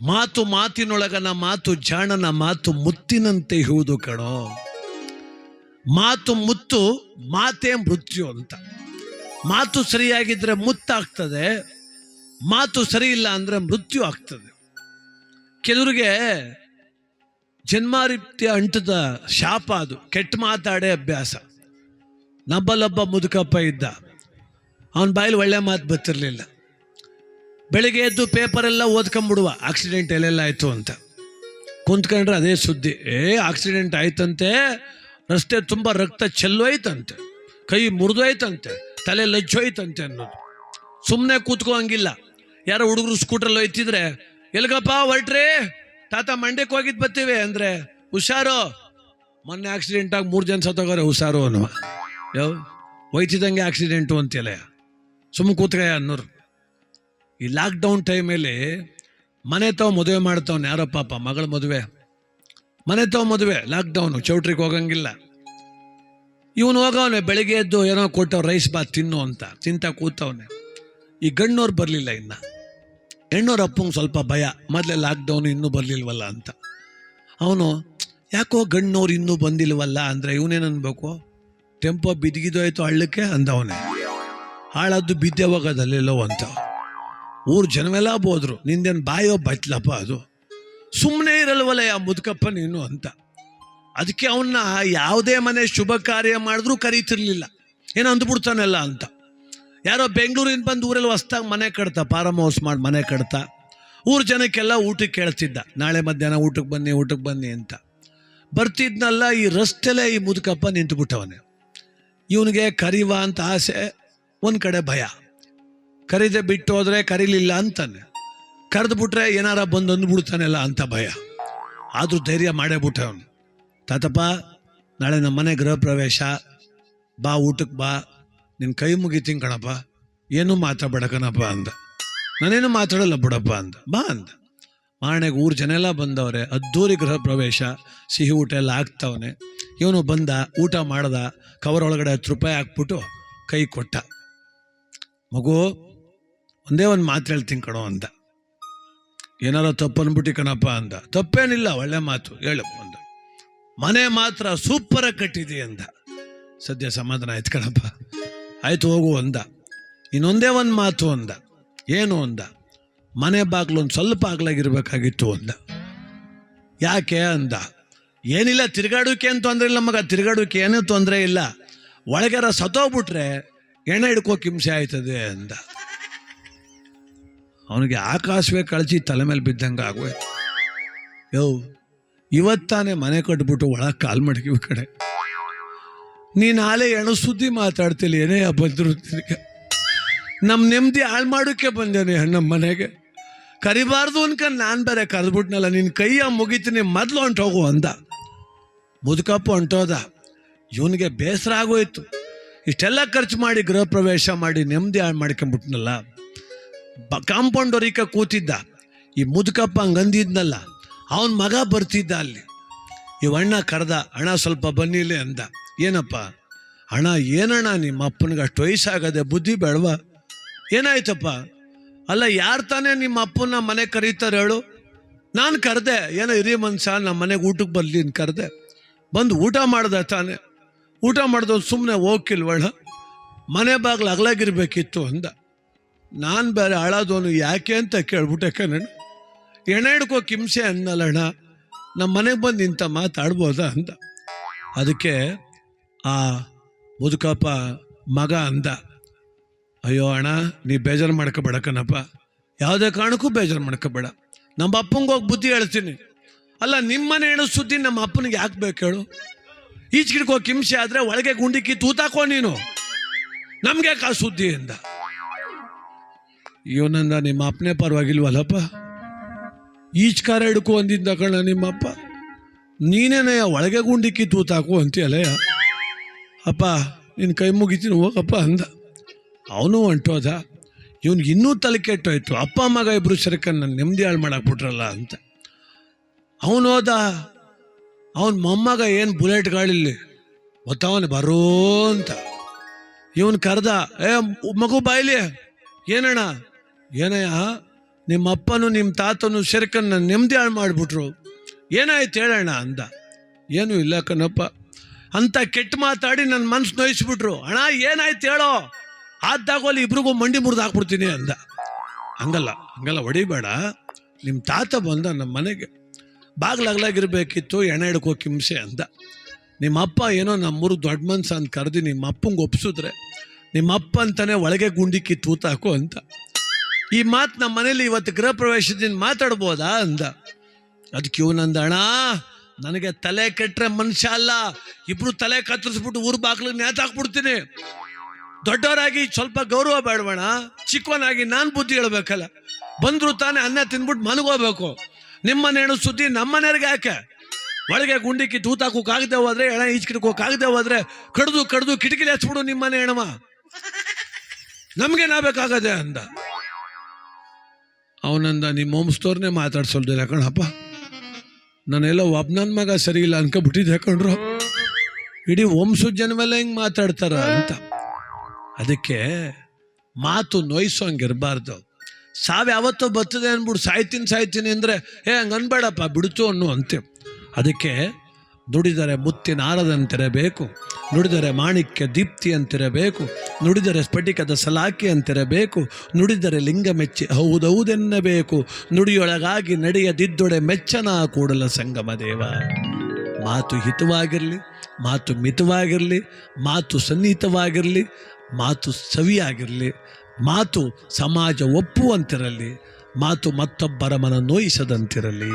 ಮಾತು ಮಾತಿನೊಳಗನ ಮಾತು ಜಾಣನ ಮಾತು ಮುತ್ತಿನಂತೆ ಇಹುವುದು ಕಣೋ. ಮಾತು ಮುತ್ತು ಮಾತೇ ಮೃತ್ಯು ಅಂತ. ಮಾತು ಸರಿಯಾಗಿದ್ರೆ ಮುತ್ತಾಗ್ತದೆ, ಮಾತು ಸರಿ ಇಲ್ಲ ಅಂದ್ರೆ ಮೃತ್ಯು ಆಗ್ತದೆ. ಕೆಲವರಿಗೆ ಜನ್ಮಾರಿಪ್ತಿ ಅಂಟದ ಶಾಪ ಅದು, ಕೆಟ್ಟ ಮಾತಾಡೇ ಅಭ್ಯಾಸ. ನಬ್ಬಲಬ್ಬ ಮುದುಕಪ್ಪ ಇದ್ದ, ಅವನ ಬಾಯಲ್ಲಿ ಒಳ್ಳೆ ಮಾತು ಬರ್ತಿರ್ಲಿಲ್ಲ. ಬೆಳಿಗ್ಗೆ ಎದ್ದು ಪೇಪರೆಲ್ಲ ಓದ್ಕೊಂಬಿಡುವ. ಆಕ್ಸಿಡೆಂಟ್ ಎಲ್ಲೆಲ್ಲ ಆಯಿತು ಅಂತ. ಕುಂತ್ಕೊಂಡ್ರೆ ಅದೇ ಸುದ್ದಿ. ಏ ಆಕ್ಸಿಡೆಂಟ್ ಆಯ್ತಂತೆ. ರಸ್ತೆ ತುಂಬ ರಕ್ತ ಚೆಲ್ಲೋಯ್ತಂತೆ. ಕೈ ಮುರಿದೋಯ್ತಂತೆ. ತಲೆ ಲಜ್ಜೋಯ್ತಂತೆ ಅನ್ನೋದು. ಸುಮ್ಮನೆ ಕೂತ್ಕೋ ಹಂಗಿಲ್ಲ ಯಾರೋ ಹುಡುಗರು ಸ್ಕೂಟ್ರಲ್ಲಿ ಹೋಯ್ತಿದ್ರೆ ಎಲ್ಗಪ್ಪ ಹೊರಟ್ರಿ? ತಾತ ಮಂಡ್ಯಕ್ಕೆ ಹೋಗಿದ್ದು ಬರ್ತೀವಿ ಅಂದ್ರೆ, ಹುಷಾರು. ಮೊನ್ನೆ ಆಕ್ಸಿಡೆಂಟ್ ಆಗಿ ಮೂರು ಜನ ಸತ್ತೋಗೋರೆ, ಹುಷಾರು ಅನ್ನುವ. ಯಾವ ಹೋಯ್ತಿದ್ದಂಗೆ ಆಕ್ಸಿಡೆಂಟು ಅಂತೆಲ್ಲ. ಸುಮ್ಮ ಕೂತ್ಕಯ್ಯ ಅನ್ನೋರು. ಈ ಲಾಕ್ಡೌನ್ ಟೈಮಲ್ಲಿ ಮನೆ ತಾವು ಮದುವೆ ಮಾಡ್ತಾವನೆ ಯಾರೋ ಪಾಪ, ಮಗಳ ಮದುವೆ. ಮನೆ ತಾವು ಮದುವೆ ಲಾಕ್ಡೌನು ಚೌಟ್ರಿಗೆ ಹೋಗಂಗಿಲ್ಲ. ಇವನು ಹೋಗವನೆ ಬೆಳಿಗ್ಗೆ ಎದ್ದು ಏನೋ ಕೊಟ್ಟವ್ ರೈಸ್ ಬಾತ್ ತಿನ್ನು ಅಂತ, ತಿಂತ ಕೂತವನೆ. ಈ ಗಣ್ಣವ್ರು ಬರಲಿಲ್ಲ ಇನ್ನ. ಹೆಣ್ಣೋರ್ ಅಪ್ಪಂಗೆ ಸ್ವಲ್ಪ ಭಯ, ಮೊದಲೇ ಲಾಕ್ಡೌನ್ ಇನ್ನೂ ಬರಲಿಲ್ವಲ್ಲ ಅಂತ. ಅವನು, ಯಾಕೋ ಗಣ್ಣವ್ರು ಇನ್ನೂ ಬಂದಿಲ್ವಲ್ಲ ಅಂದರೆ ಇವನೇನು ಅನ್ಬೇಕು? ಟೆಂಪೋ ಬಿದ್ಗಿದೋಯ್ತು ಹಳ್ಳಕ್ಕೆ ಅಂದವನೇ. ಹಾಳದ್ದು ಬಿದ್ದೆ ಹೋಗೋದಲ್ಲೆಲ್ಲೋ ಅಂತ. ಊರು ಜನವೆಲ್ಲ ಹೋದ್ರು. ನಿಂದೇನು ಬಾಯೋ ಬಟ್ಲಪ್ಪ ಅದು. ಸುಮ್ಮನೆ ಇರಲ್ವಲ್ಲ ಯಾ ಮುದುಕಪ್ಪ ನೀನು ಅಂತ. ಅದಕ್ಕೆ ಅವನ್ನ ಯಾವುದೇ ಮನೆ ಶುಭ ಕಾರ್ಯ ಮಾಡಿದ್ರೂ ಕರೀತಿರ್ಲಿಲ್ಲ. ಏನೋ ಅಂದ್ಬಿಡ್ತಾನಲ್ಲ ಅಂತ. ಯಾರೋ ಬೆಂಗಳೂರಿಂದ ಬಂದು ಊರಲ್ಲಿ ಹೊಸ್ದಾಗಿ ಮನೆ ಕಟ್ತಾ ಫಾರಮ್ ಹೌಸ್ ಮಾಡಿ ಮನೆ ಕಟ್ತಾ, ಊರ ಜನಕ್ಕೆಲ್ಲ ಊಟಕ್ಕೆ ಕೇಳ್ತಿದ್ದ. ನಾಳೆ ಮಧ್ಯಾಹ್ನ ಊಟಕ್ಕೆ ಬನ್ನಿ ಊಟಕ್ಕೆ ಬನ್ನಿ ಅಂತ. ಬರ್ತಿದ್ನಲ್ಲ ಈ ರಸ್ತೆಲೇ ಈ ಮುದುಕಪ್ಪ ನಿಂತುಬಿಟ್ಟವನೇ. ಇವನಿಗೆ ಕರಿವ ಅಂತ ಆಸೆ, ಒಂದು ಕಡೆ ಭಯ. ಕರೀದೆ ಬಿಟ್ಟು ಹೋದ್ರೆ ಕರೀಲಿಲ್ಲ ಅಂತಾನೆ. ಕರೆದು ಬಿಟ್ರೆ ಏನಾರ ಬಂದು ಅಂದ್ಬಿಡ್ತಾನೆಲ್ಲ ಅಂತ ಭಯ. ಆದರೂ ಧೈರ್ಯ ಮಾಡೇ ಬಿಟ್ಟೆ ಅವನು. ತಾತಪ್ಪ, ನಾಳೆ ನಮ್ಮ ಮನೆ ಗೃಹ ಪ್ರವೇಶ. ಬಾ ಊಟಕ್ಕೆ ಬಾ. ನಿನ್ನ ಕೈ ಮುಗಿತೀನಿ ಕಣಪ್ಪ. ಏನೂ ಮಾತಾಡಬೇಡ ಕಣಪ್ಪ ಅಂದ. ನಾನೇನು ಮಾತಾಡಲ್ಲ ಬಿಡಪ್ಪ ಅಂದ. ಬಾ ಅಂದ. ಮಾರನೇ ಊರು ಜನ ಎಲ್ಲ ಬಂದವ್ರೆ. ಅದ್ದೂರಿ ಗೃಹ ಪ್ರವೇಶ. ಸಿಹಿ ಊಟ ಎಲ್ಲ ಆಗ್ತವನೆ. ಇವನು ಬಂದ, ಊಟ ಮಾಡ್ದ. ಕವರ್ ಒಳಗಡೆ ಹತ್ತು ರೂಪಾಯಿ ಹಾಕ್ಬಿಟ್ಟು ಕೈ ಕೊಟ್ಟ. ಮಗು ಒಂದೇ ಒಂದು ಮಾತು ಹೇಳ್ತೀನಿ ಕಣೋ ಅಂದ ಏನಾರ ತಪ್ಪು ಕಣಪ್ಪ ಅಂದ ತಪ್ಪೇನಿಲ್ಲ, ಒಳ್ಳೆ ಮಾತು. ಹೇಳು ಒಂದು ಮನೆ ಮಾತ್ರ ಸೂಪರಾಗಿ ಕಟ್ಟಿದೆ ಅಂದ. ಸದ್ಯ ಸಮಾಧಾನ ಆಯ್ತು ಕಣಪ್ಪ. ಆಯ್ತು ಹೋಗು ಅಂದ. ಇನ್ನೊಂದೇ ಒಂದು ಮಾತು ಅಂದ. ಏನು ಅಂದ? ಮನೆ ಬಾಗ್ಲು ಒಂದು ಸ್ವಲ್ಪ ಆಗ್ಲಾಗಿರ್ಬೇಕಾಗಿತ್ತು ಅಂದ. ಯಾಕೆ ಅಂದ? ಏನಿಲ್ಲ, ತಿರುಗಾಡೋಕೆ ಏನು ತೊಂದರೆ ಇಲ್ಲ ಮಗ. ತಿರುಗಾಡೋಕೆ ಏನೂ ತೊಂದರೆ ಇಲ್ಲ. ಒಳಗೆರ ಸತ್ತೋಗ್ಬಿಟ್ರೆ ಎಣ್ಣೆ ಹಿಡ್ಕೋಕೆ ಹಿಂಸೆ ಆಯ್ತದೆ ಅಂದ. ಅವನಿಗೆ ಆಕಾಶವೇ ಕಳಚಿ ತಲೆ ಮೇಲೆ ಬಿದ್ದಂಗೆ ಆಗೋಯ್ತು ಯೋ, ಇವತ್ತಾನೆ ಮನೆ ಕಟ್ಬಿಟ್ಟು ಒಳಗೆ ಕಾಲು ಮಡಗಿ ಕಡೆ. ನೀನು ಆಲೆ ಎಣು ಸುದ್ದಿ ಮಾತಾಡ್ತಿಲ್ಲ, ಏನೇ ಬಂದ್ರು ನಮ್ಮ ನೆಮ್ಮದಿ ಹಾಳು ಮಾಡೋಕ್ಕೆ ಬಂದೇನೆ ನಮ್ಮ ಮನೆಗೆ. ಕರಿಬಾರ್ದು ಅನ್ಕೊಂಡು ನಾನು ಬೇರೆ ಕರೆದ್ಬಿಟ್ನಲ್ಲ ನಿನ್ನ ಕೈಯ ಮುಗಿತೀನಿ, ಮೊದಲು ಹೊಂಟೋಗು ಅಂದ. ಮುದುಕಪ್ಪ ಹೊಂಟೋದ. ಇವನಿಗೆ ಬೇಸರ ಆಗೋಯ್ತು. ಇಷ್ಟೆಲ್ಲ ಖರ್ಚು ಮಾಡಿ ಗೃಹ ಪ್ರವೇಶ ಮಾಡಿ ನೆಮ್ಮದಿ ಹಾಳು ಮಾಡ್ಕೊಂಬಿಟ್ನಲ್ಲ. ಕಾಂಪೌಂಡ್ ಹೊರಿಕ ಕೂತಿದ್ದ. ಈ ಮುದುಕಪ್ಪ ಹಂಗಂದಿದ್ನಲ್ಲ, ಅವನ ಮಗ ಬರ್ತಿದ್ದ ಅಲ್ಲಿ. ಇವ ಅಣ್ಣ ಕರೆದ, ಅಣ್ಣ ಸ್ವಲ್ಪ ಬನ್ನಿಲ್ಲ ಅಂದ. ಏನಪ್ಪ? ಅಣ್ಣ, ಏನಣ್ಣ ನಿಮ್ಮ ಅಪ್ಪನಿಗೆ ಅಷ್ಟು ವಯಸ್ಸಾಗದೆ ಬುದ್ಧಿ ಬೇಡವಾ? ಏನಾಯ್ತಪ್ಪ? ಅಲ್ಲ, ಯಾರು ತಾನೇ ನಿಮ್ಮ ಅಪ್ಪನ ಮನೆ ಕರೀತಾರೆ ಹೇಳು. ನಾನು ಕರೆದೆ, ಏನೋ ಹಿರಿಯ ಮನ್ಸ ನಮ್ಮ ಮನೆಗೆ ಊಟಕ್ಕೆ ಬರಲಿ ಅಂತ ಕರೆದೆ. ಬಂದು ಊಟ ಮಾಡ್ದೆ ತಾನೆ. ಊಟ ಮಾಡ್ದವ್ ಸುಮ್ಮನೆ ಹೋಗಿಲ್ವಳ ಮನೆ ಬಾಗ್ಲು ಅಗಲಾಗಿರ್ಬೇಕಿತ್ತು ಅಂದ. ನಾನು ಬೇರೆ ಹಾಳಾದವನು ಯಾಕೆ ಅಂತ ಕೇಳ್ಬಿಟ್ಟೆ ಕಣ ಎಣೆ ಹಿಡ್ಕೋ ಕಿಂಸೆ ಅನ್ನಲ್ಲಣ್ಣ. ನಮ್ಮ ಮನೆಗೆ ಬಂದು ಇಂಥ ಮಾತಾಡ್ಬೋದಾ ಅಂದ ಅದಕ್ಕೆ ಆ ಮುದುಕಪ್ಪ ಮಗ ಅಂದ. ಅಯ್ಯೋ ಅಣ್ಣ, ನೀ ಬೇಜಾರು ಮಾಡ್ಕೋಬೇಡ ಕಣಪ್ಪ ಯಾವುದೇ ಕಾರಣಕ್ಕೂ ಬೇಜಾರು ಮಾಡ್ಕೋಬೇಡ. ನಮ್ಮ ಅಪ್ಪಂಗೆ ಹೋಗಿ ಬುದ್ಧಿ ಹೇಳ್ತೀನಿ. ಅಲ್ಲ ನಿಮ್ಮನೆ ಹೇಳೋ ಸುದ್ದಿ ನಮ್ಮ ಅಪ್ಪನಿಗೆ ಯಾಕೆ ಬೇಕು ಹೇಳು? ಈಚೆಗಿಡ್ಕೋ ಕಿಂಸೆ ಆದರೆ ಒಳಗೆ ಗುಂಡಿಕ್ಕಿ ತೂತಾಕೋ ನೀನು. ನಮಗೆ ಕಾ ಸುದ್ದಿ ಎಂದ ಇವನಂದ ನಿಮ್ಮ ಅಪ್ಪನೇ ಪರವಾಗಿಲ್ವಲ್ಲಪ್ಪ? ಈಚ್ಕಾರ ಹಿಡ್ಕೊ ಅಂದಿದ್ದ ಕಣ ನಿಮ್ಮಪ್ಪ. ನೀನೇನಯ್ಯ ಒಳಗೆ ಗುಂಡಿಕ್ಕಿ ತೂತಾಕು ಅಂತೀಯಲ್ಲಯ್ಯ? ಅಪ್ಪ ನಿನ್ನ ಕೈ ಮುಗಿತೀನಿ, ಹೋಗಪ್ಪ ಅಂದ. ಅವನು ಹೊಂಟೋದ. ಇವ್ನಿಗೆ ಇನ್ನೂ ತಲೆ ಕೆಟ್ಟೋಯ್ತು. ಅಪ್ಪ, ಮಗ ಇಬ್ರು ಸರಕನ್ನು ನೆಮ್ಮದಿ ಹಾಳು ಮಾಡಾಕ್ಬಿಟ್ರಲ್ಲ ಅಂತ. ಅವನು ಹೋದ. ಅವನ ಮೊಮ್ಮಗ ಏನು ಬುಲೆಟ್ ಗಾಳಿಲಿ ಗೊತ್ತವನು ಬರೋ ಅಂತ. ಇವನು ಕರೆದ, ಏ, ಮಗು ಬಾಯ್ಲಿ, ಏನಣ್ಣ? ಏನಯ್ಯ ನಿಮ್ಮ ಅಪ್ಪನು ನಿಮ್ಮ ತಾತನು ಶೆರ್ಕನ್ನ ನೆಮ್ಮದಿ ಹಾಳು ಮಾಡಿಬಿಟ್ರು. ಏನಾಯ್ತು ಹೇಳೋಣ ಅಂದ. ಏನೂ ಇಲ್ಲ ಕಣಪ್ಪ ಅಂತ ಕೆಟ್ಟ ಮಾತಾಡಿ ನನ್ನ ಮನ್ಸು ನೋಯಿಸ್ಬಿಟ್ರು. ಅಣ್ಣ, ಏನಾಯ್ತು ಹೇಳೋ? ಆದ್ದಾಗೋಲಿ ಇಬ್ರಿಗೂ ಮಂಡಿ ಮುರಿದು ಹಾಕ್ಬಿಡ್ತೀನಿ ಅಂದ. ಹಂಗಲ್ಲ ಹಂಗಲ್ಲ, ಹೊಡಿಬೇಡ. ನಿಮ್ಮ ತಾತ ಬಂದ ನಮ್ಮ ಮನೆಗೆ. ಬಾಗ್ಲಾಗ್ಲಾಗಿರ್ಬೇಕಿತ್ತು ಎಣ್ಣೆ ಹಿಡ್ಕೋ ಕಿಂಸೆ ಅಂದ. ನಿಮ್ಮ ಅಪ್ಪ ಏನೋ ನಮ್ಮೂರು ದೊಡ್ಡ ಮನ್ಸ ಅಂತ ಕರೆದು ನಿಮ್ಮ ಅಪ್ಪಂಗೆ ಒಪ್ಪಿಸಿದ್ರೆ ನಿಮ್ಮ ಅಪ್ಪ ಅಂತಾನೆ ಒಳಗೆ ಗುಂಡಿಕ್ಕಿ ತೂತಾಕು ಅಂತ. ಈ ಮಾತು ನಮ್ಮ ಮನೇಲಿ ಇವತ್ತು ಗೃಹ ಪ್ರವೇಶದಿಂದ ಮಾತಾಡ್ಬೋದಾ ಅಂದ. ಅದಕ್ಕೆ ಇವನಂದ ಅಣ್ಣ, ನನಗೆ ತಲೆ ಕೆಟ್ಟರೆ ಮನುಷ್ಯ ಅಲ್ಲ. ಇಬ್ರು ತಲೆ ಕತ್ತರಿಸ್ಬಿಟ್ಟು ಊರು ಬಾಗ್ಲಿಗೆ ನೇತಾಕ್ಬಿಡ್ತೀನಿ ದೊಡ್ಡವರಾಗಿ ಸ್ವಲ್ಪ ಗೌರವ ಬೇಡವಣ ಚಿಕ್ಕವನಾಗಿ ನಾನು ಬುದ್ಧಿ ಹೇಳ್ಬೇಕಲ್ಲ. ಬಂದ್ರು ತಾನೇ ಅನ್ನ ತಿನ್ಬಿಟ್ಟು ನಿಮ್ಮ ನಿಮ್ಮನೇನು ಸುದ್ದಿ ನಮ್ಮನೆಯವ್ರಿಗೆ ಯಾಕೆ? ಒಳಗೆ ಗುಂಡಿಕ್ಕಿ ತೂತಾಕೋಕ್ಕಾಗದೆ ಹೋದ್ರೆ ಎಣ ಈಚ್ಕಿಡ್ಕೋಕ್ಕಾಗದೆ ಹೋದ್ರೆ ಕಡ್ದು ಕಡ್ದು ಕಿಟಕಿಲಿ ಹಚ್ಬಿಡು ನಿಮ್ಮನೆ ಹೆಣಮ ನಮ್ಗೆ ನಾಬೇಕಾಗದೆ ಅಂದ. ಅವನಂದ ನಿಮ್ಮ ಹೋಮ್ಸ್ತೋರ್ನೇ ಮಾತಾಡ್ಸೋಲ್ದಿಲ್ಲ ಕಣಪ್ಪ. ನಾನೆಲ್ಲ ಒಬ್ಬನ ಮಗ ಸರಿ ಇಲ್ಲ ಅನ್ಕೊಬಿಟ್ಟಿದ್ದೆ ಕಣ್ರು. ಇಡೀ ವಂಶದ ಜನ ಮೇಲೆ ಹಿಂಗೆ ಮಾತಾಡ್ತಾರ ಅಂತ. ಅದಕ್ಕೆ ಮಾತು ನೋಯಿಸೋಂಗಿರಬಾರ್ದು ಸಾವು ಯಾವತ್ತೋ ಬರ್ತದೆ ಅಂದ್ಬಿಟ್ಟು ಸಾಯ್ತೀನಿ ಸಾಯ್ತೀನಿ ಅಂದರೆ, ಏ, ಹಂಗೆ ಅನ್ಬೇಡಪ್ಪ, ಬಿಡ್ತು ಅನ್ನೋ, ಅಂತೆ. ಅದಕ್ಕೆ ದುಡಿದರೆ ಮುತ್ತಿನ ಆರದಂತಿರಬೇಕು ನುಡಿದರೆ ಮಾಣಿಕ್ಯ ದೀಪ್ತಿ ಅಂತಿರಬೇಕು, ನುಡಿದರೆ ಸ್ಫಟಿಕದ ಸಲಾಕೆ ಅಂತಿರಬೇಕು, ನುಡಿದರೆ ಲಿಂಗ ಮೆಚ್ಚಿ ಹೌದೌದೆನ್ನಬೇಕು, ನುಡಿಯೊಳಗಾಗಿ ನಡೆಯದಿದ್ದೊಡೆ ಮೆಚ್ಚನ ಕೂಡಲ ಸಂಗಮ ದೇವ. ಮಾತು ಹಿತವಾಗಿರಲಿ, ಮಾತು ಮಿತವಾಗಿರಲಿ, ಮಾತು ಸನ್ನಿಹಿತವಾಗಿರಲಿ, ಮಾತು ಸವಿಯಾಗಿರಲಿ, ಮಾತು ಸಮಾಜ ಒಪ್ಪುವಂತಿರಲಿ, ಮಾತು ಮತ್ತೊಬ್ಬರ ಮನ ನೋಯಿಸದಂತಿರಲಿ.